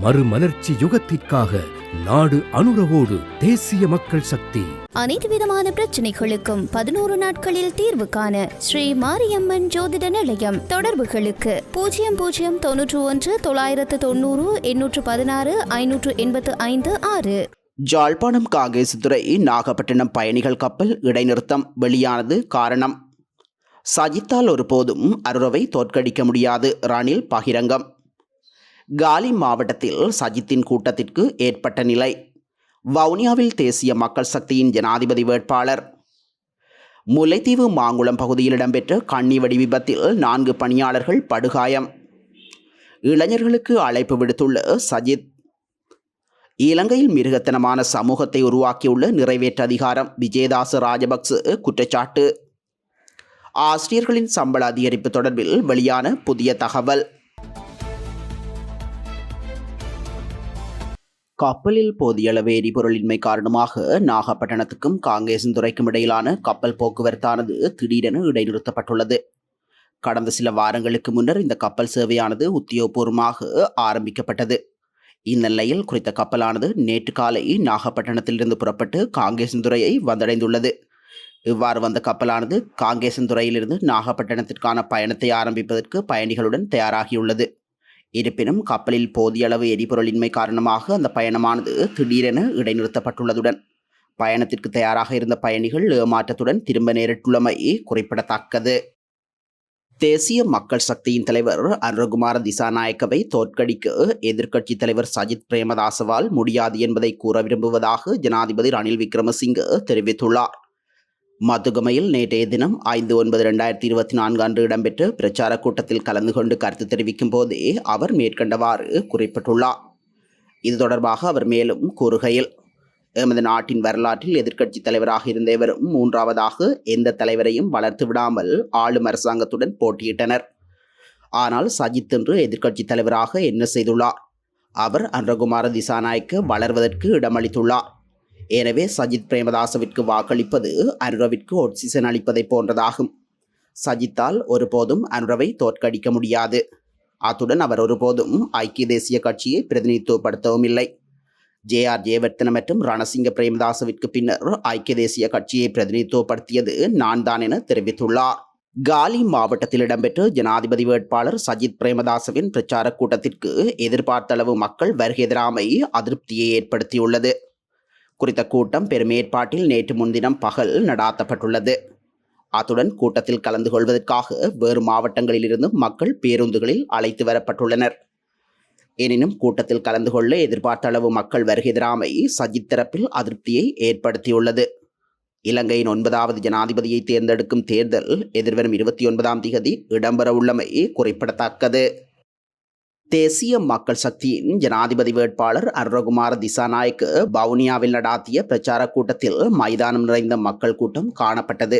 மறுமலர்ச்சி யுகத்திற்காக நாடு அனுரவோடு தேசிய மக்கள் சக்தி. அனைத்து விதமான பிரச்சனைகளுக்கும் பதினோரு நாட்களில் தீர்வு காண ஸ்ரீ மாரியம்மன் ஜோதிட நிலையம் தொடர்புகளுக்கு. பூஜ்ஜியம் பூஜ்ஜியம் தொன்னூற்று ஒன்று தொள்ளாயிரத்து தொண்ணூறு எண்ணூற்று பதினாறு ஐநூற்று எண்பத்து ஐந்து ஆறு. ஜாழ்ப்பாணம் காங்கேசுத்துறை நாகப்பட்டினம் பயணிகள் கப்பல் இடைநிறுத்தம் வெளியானது காரணம். சஜித்தால் ஒருபோதும் அருரவை தோற்கடிக்க முடியாது. ரணில் பகிரங்கம். காலி மாவட்டத்தில் சஜித்தின் கூட்டத்திற்கு ஏற்பட்ட நிலை. வவுனியாவில் தேசிய மக்கள் சக்தியின் ஜனாதிபதி வேட்பாளர். முல்லைத்தீவு மாங்குளம் பகுதியில் இடம்பெற்ற கண்ணிவடி விபத்தில் நான்கு பணியாளர்கள் படுகாயம். இளைஞர்களுக்கு அழைப்பு விடுத்துள்ள சஜித் இலங்கையில் மிருகத்தனமான சமூகத்தை உருவாக்கியுள்ள நிறைவேற்ற அதிகாரம் விஜயதாச ராஜபக்ச குற்றச்சாட்டு. ஆசிரியர்களின் சம்பள அதிகரிப்பு தொடர்பில் வெளியான புதிய தகவல். கப்பலில் போதியளவு எரிபொருளின்மை காரணமாக நாகப்பட்டினத்துக்கும் காங்கேசன்துறைக்கும் இடையிலான கப்பல் போக்குவரத்தானது திடீரென இடைநிறுத்தப்பட்டுள்ளது. கடந்த சில வாரங்களுக்கு முன்னர் இந்த கப்பல் சேவையானது உத்தியோகபூர்வமாக ஆரம்பிக்கப்பட்டது. இந்நிலையில் குறித்த கப்பலானது நேற்று காலை நாகப்பட்டினத்திலிருந்து புறப்பட்டு காங்கேசன்துறையை வந்தடைந்துள்ளது. இவ்வாறு வந்த கப்பலானது காங்கேசந்துறையிலிருந்து நாகப்பட்டினத்திற்கான பயணத்தை ஆரம்பிப்பதற்கு பயணிகளுடன் தயாராகியுள்ளது. இருப்பினும் கப்பலில் போதிய அளவு எரிபொருளின்மை காரணமாக அந்த பயணமானது திடீரென இடைநிறுத்தப்பட்டுள்ளதுடன் பயணத்திற்கு தயாராக இருந்த பயணிகள் ஏமாற்றத்துடன் திரும்ப நேரிட்டுள்ளமை குறிப்பிடத்தக்கது. தேசிய மக்கள் சக்தியின் தலைவர் அருகுமார திசாநாயக்கவை தோற்கடிக்க எதிர்க்கட்சி தலைவர் சஜித் பிரேமதாசவால் முடியாது என்பதை கூற விரும்புவதாக ஜனாதிபதி ரணில் விக்ரமசிங்க தெரிவித்துள்ளார். மதுகமையில் நேற்றைய தினம் ஐந்து ஒன்பது ரெண்டாயிரத்தி இருபத்தி நான்கு அன்று இடம்பெற்ற பிரச்சார கூட்டத்தில் கலந்து கொண்டு கருத்து தெரிவிக்கும் போதே அவர் மேற்கண்டவாறு குறிப்பிட்டுள்ளார். இது தொடர்பாக அவர் மேலும் கூறுகையில் எமது நாட்டின் வரலாற்றில் எதிர்க்கட்சி தலைவராக இருந்த இவரும் மூன்றாவதாக எந்த தலைவரையும் வளர்த்து விடாமல் ஆளும் அரசாங்கத்துடன் போட்டியிட்டனர். ஆனால் சஜித் என்று எதிர்க்கட்சி தலைவராக என்ன செய்துள்ளார் அவர் அன்றகுமார திசாநாயக்க வளர்வதற்கு இடமளித்துள்ளார். எனவே சஜித் பிரேமதாசவிற்கு வாக்களிப்பது அனுரவிற்கு ஒட்சிசன் அளிப்பதை போன்றதாகும். சஜித்தால் ஒருபோதும் அனுரவை தோற்கடிக்க முடியாது. அத்துடன் அவர் ஒருபோதும் ஐக்கிய தேசிய கட்சியை பிரதிநிதித்துவப்படுத்தவும் இல்லை ஜே ஆர் ஜெயவர்த்தன மற்றும் ரணசிங்க பிரேமதாசவிற்கு பின்னர் ஐக்கிய தேசிய கட்சியை பிரதிநிதித்துவப்படுத்தியது நான் தான் என தெரிவித்துள்ளார். காலி மாவட்டத்தில் இடம்பெற்ற ஜனாதிபதி வேட்பாளர் சஜித் பிரேமதாசவின் பிரச்சார கூட்டத்திற்கு எதிர்பார்த்த அளவு மக்கள் வருகை தராமை அதிருப்தியை ஏற்படுத்தியுள்ளது. குறித்த கூட்டம் பெரும் ஏற்பாட்டில் நேற்று முன்தினம் பகல் நடாத்தப்பட்டுள்ளது. அத்துடன் கூட்டத்தில் கலந்து கொள்வதற்காக வேறு மாவட்டங்களிலிருந்து மக்கள் பேருந்துகளில் அழைத்து வரப்பட்டுள்ளனர். எனினும் கூட்டத்தில் கலந்து கொள்ள எதிர்பார்த்த அளவு மக்கள் வருகை தராமை சஜித் தரப்பில் அதிருப்தியை ஏற்படுத்தியுள்ளது. இலங்கையின் ஒன்பதாவது ஜனாதிபதியை தேர்ந்தெடுக்கும் தேர்தல் எதிர்வரும் இருபத்தி ஒன்பதாம் திகதி இடம்பெறவுள்ளமை குறிப்பிடத்தக்கது. தேசிய மக்கள் சக்தியின் ஜனாதிபதி வேட்பாளர் அருணகுமார திசாநாயக்கு வவுனியாவில் நடாத்திய பிரச்சார கூட்டத்தில் மைதானம் நிறைந்த மக்கள் கூட்டம் காணப்பட்டது.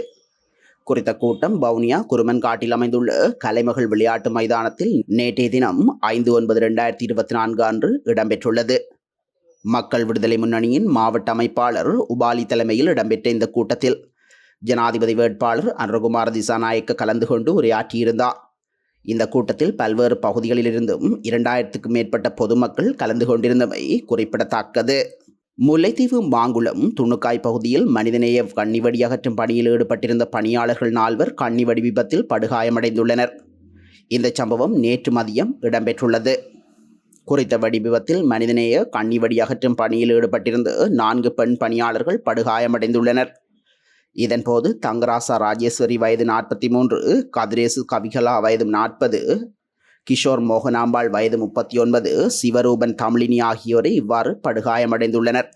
குறித்த கூட்டம் வவுனியா குருமன்காட்டில் அமைந்துள்ள கலைமகள் விளையாட்டு மைதானத்தில் நேற்றைய தினம் ஐந்து ஒன்பது ரெண்டாயிரத்தி இருபத்தி நான்கு அன்று இடம்பெற்றுள்ளது. மக்கள் விடுதலை முன்னணியின் மாவட்ட அமைப்பாளர் உபாலி தலைமையில் இடம்பெற்ற இந்த கூட்டத்தில் ஜனாதிபதி வேட்பாளர் அனுரகுமார திசாநாயக்க கலந்து கொண்டு உரையாற்றியிருந்தார். இந்த கூட்டத்தில் பல்வேறு பகுதிகளிலிருந்தும் இரண்டாயிரத்துக்கும் மேற்பட்ட பொதுமக்கள் கலந்து கொண்டிருந்தமை குறிப்பிடத்தக்கது. முல்லைத்தீவு மாங்குளம் துணுக்காய் பகுதியில் மனிதநேய கண்ணிவடி அகற்றும் பணியில் ஈடுபட்டிருந்த பணியாளர்கள் நால்வர் கண்ணிவடி விபத்தில் படுகாயமடைந்துள்ளனர். இந்த சம்பவம் நேற்று மதியம் இடம்பெற்றுள்ளது. குறித்த வெடி விபத்தில் மனிதநேய கண்ணிவடி அகற்றும் பணியில் ஈடுபட்டிருந்த நான்கு பெண் பணியாளர்கள் படுகாயமடைந்துள்ளனர். இதன்போது தங்கராசா ராஜேஸ்வரி வயது நாற்பத்தி மூன்று கதிரேசு கவிகலா வயது நாற்பது கிஷோர் மோகனாம்பாள் வயது முப்பத்தி ஒன்பது சிவரூபன் தமிழினி ஆகியோரை இவ்வாறு படுகாயமடைந்துள்ளனர்.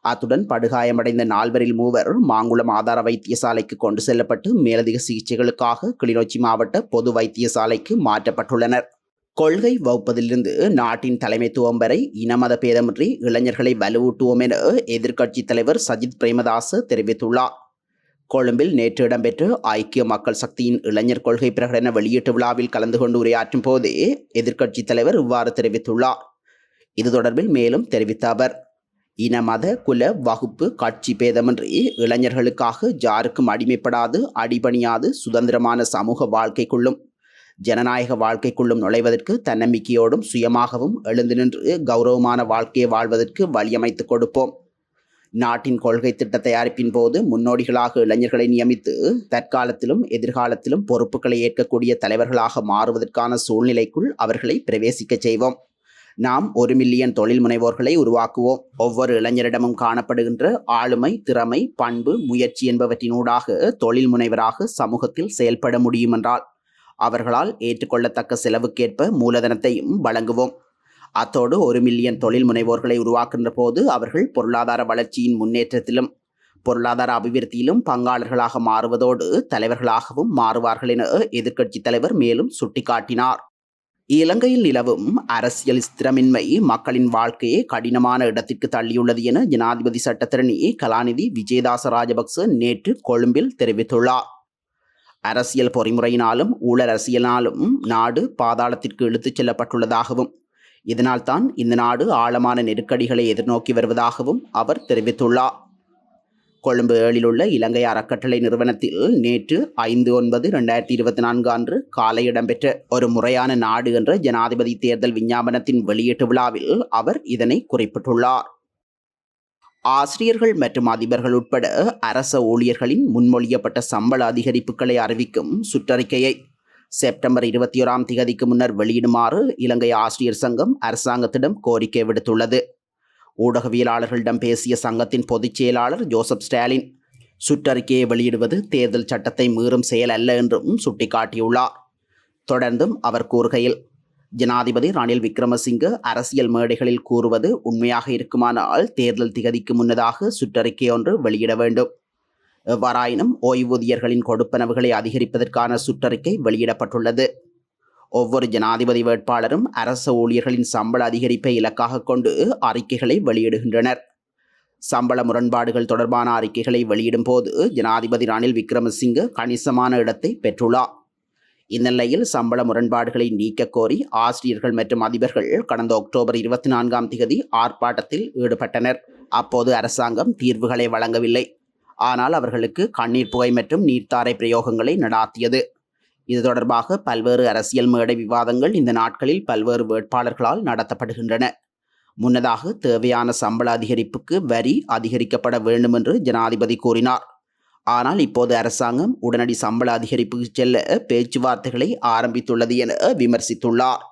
அத்துடன் படுகாயமடைந்த நால்வரில் மூவர் மாங்குளம் ஆதார வைத்தியசாலைக்கு கொண்டு செல்லப்பட்டு மேலதிக சிகிச்சைகளுக்காக கிளிநொச்சி மாவட்ட பொது வைத்தியசாலைக்கு மாற்றப்பட்டுள்ளனர். கொள்கை வகுப்பதிலிருந்து நாட்டின் தலைமைத்துவம் வரை இனமத பேதமின்றி இளைஞர்களை வலுவூட்டுவோம் என எதிர்க்கட்சித் தலைவர் சஜித் பிரேமதாஸ் தெரிவித்துள்ளார். கொழும்பில் நேற்று இடம்பெற்ற ஐக்கிய மக்கள் சக்தியின் இளைஞர் கொள்கை பிரகடன வெளியீட்டு விழாவில் கலந்து கொண்டு உரையாற்றும் போதே எதிர்க்கட்சித் தலைவர் இவ்வாறு தெரிவித்துள்ளார். இது தொடர்பில் மேலும் தெரிவித்த அவர் இன மத குல வகுப்பு கட்சி பேதமின்றி இளைஞர்களுக்காக ஜாருக்கும் அடிமைப்படாது அடிபணியாது சுதந்திரமான சமூக வாழ்க்கைக்குள்ளும் ஜனநாயக வாழ்க்கைக்குள்ளும் நுழைவதற்கு தன்னம்பிக்கையோடும் சுயமாகவும் எழுந்து நின்று கௌரவமான வாழ்க்கையை வாழ்வதற்கு வழியமைத்துக் கொடுப்போம். நாட்டின் கொள்கை திட்ட தயாரிப்பின் போது முன்னோடிகளாக இளைஞர்களை நியமித்து தற்காலத்திலும் எதிர்காலத்திலும் பொறுப்புகளை ஏற்கக்கூடிய தலைவர்களாக மாறுவதற்கான சூழ்நிலைக்குள் அவர்களை பிரவேசிக்கச் செய்வோம். நாம் ஒரு மில்லியன் தொழில் முனைவோர்களை உருவாக்குவோம். ஒவ்வொரு இளைஞரிடமும் காணப்படுகின்ற ஆளுமை திறமை பண்பு முயற்சி என்பவற்றினூடாக தொழில் முனைவராக சமூகத்தில் செயல்பட முடியுமென்றால் அவர்களால் ஏற்றுக்கொள்ளத்தக்க செலவுக்கேற்ப மூலதனத்தையும் வழங்குவோம். அத்தோடு ஒரு மில்லியன் தொழில் முனைவோர்களை உருவாக்குகின்ற போது அவர்கள் பொருளாதார வளர்ச்சியின் முன்னேற்றத்திலும் பொருளாதார அபிவிருத்தியிலும் பங்காளர்களாக மாறுவதோடு தலைவர்களாகவும் மாறுவார்கள் என எதிர்க்கட்சித் தலைவர் மேலும் சுட்டிக்காட்டினார். இலங்கையில் நிலவும் அரசியல் ஸ்திரமின்மை மக்களின் வாழ்க்கையை கடினமான இடத்திற்கு தள்ளியுள்ளது என ஜனாதிபதி சட்டத்திரணி கலாநிதி விஜயதாச ராஜபக்ச நேற்று கொழும்பில் தெரிவித்துள்ளார். அரசியல் பொறிமுறையினாலும் ஊழல் அரசியலினாலும் நாடு பாதாளத்திற்கு இழுத்துச் செல்லப்பட்டுள்ளதாகவும் இதனால்தான் இந்த நாடு ஆழமான நெருக்கடிகளை எதிர்நோக்கி வருவதாகவும் அவர் தெரிவித்துள்ளார். கொழும்பு ஏழில் உள்ள இலங்கை அறக்கட்டளை நிறுவனத்தில் நேற்று ஐந்து ஒன்பது ரெண்டாயிரத்தி இருபத்தி நான்கு அன்று காலை இடம்பெற்ற ஒரு முறையான நாடு என்ற ஜனாதிபதி தேர்தல் விஞ்ஞாபனத்தின் வெளியீட்டு விழாவில் அவர் இதனை குறிப்பிட்டுள்ளார். ஆசிரியர்கள் மற்றும் அதிபர்கள் உட்பட அரச ஊழியர்களின் முன்மொழியப்பட்ட சம்பள அதிகரிப்புகளை அறிவிக்கும் சுற்றறிக்கையை செப்டம்பர் இருபத்தி ஓராம் திகதிக்கு முன்னர் வெளியிடுமாறு இலங்கை ஆசிரியர் சங்கம் அரசாங்கத்திடம் கோரிக்கை விடுத்துள்ளது. ஊடகவியலாளர்களிடம் பேசிய சங்கத்தின் பொதுச் செயலாளர் ஜோசப் ஸ்டாலின் சுற்றறிக்கையை வெளியிடுவது தேர்தல் சட்டத்தை மீறும் செயல் அல்ல என்றும் சுட்டிக்காட்டியுள்ளார். தொடர்ந்தும் அவர் கூறுகையில் ஜனாதிபதி ரணில் விக்ரமசிங்க அரசியல் மேடைகளில் கூறுவது உண்மையாக இருக்குமானால் தேர்தல் திகதிக்கு முன்னதாக சுற்றறிக்கை ஒன்று வெளியிட வேண்டும். எவ்வாறாயினும் ஓய்வூதியர்களின் கொடுப்பனவுகளை அதிகரிப்பதற்கான சுற்றறிக்கை வெளியிடப்பட்டுள்ளது. ஒவ்வொரு ஜனாதிபதி வேட்பாளரும் அரச ஊழியர்களின் சம்பள அதிகரிப்பை இலக்காக கொண்டு அறிக்கைகளை வெளியிடுகின்றனர். சம்பள முரண்பாடுகள் தொடர்பான அறிக்கைகளை வெளியிடும் போது ஜனாதிபதி ரணில் விக்ரமசிங்க கணிசமான இடத்தை பெற்றுள்ளார் இந்நிலையில் சம்பள முரண்பாடுகளை நீக்கக் கோரி ஆசிரியர்கள் மற்றும் அதிபர்கள் கடந்த அக்டோபர் இருபத்தி நான்காம் தேதி ஆர்ப்பாட்டத்தில் ஈடுபட்டனர். அப்போது அரசாங்கம் தீர்வுகளை வழங்கவில்லை. ஆனால் அவர்களுக்கு கண்ணீர் புகை மற்றும் நீர்த்தாரை பிரயோகங்களை நடாத்தியது. இது தொடர்பாக பல்வேறு அரசியல் மேடை விவாதங்கள் இந்த நாட்களில் பல்வேறு வேட்பாளர்களால் நடத்தப்படுகின்றன. முன்னதாக தேவையான சம்பள அதிகரிப்புக்கு வரி அதிகரிக்கப்பட வேண்டும் என்று ஜனாதிபதி கூறினார். ஆனால் இப்போது அரசாங்கம் உடனடி சம்பள அதிகரிப்புக்கு செல்ல பேச்சுவார்த்தைகளை ஆரம்பித்துள்ளது என விமர்சித்துள்ளார்.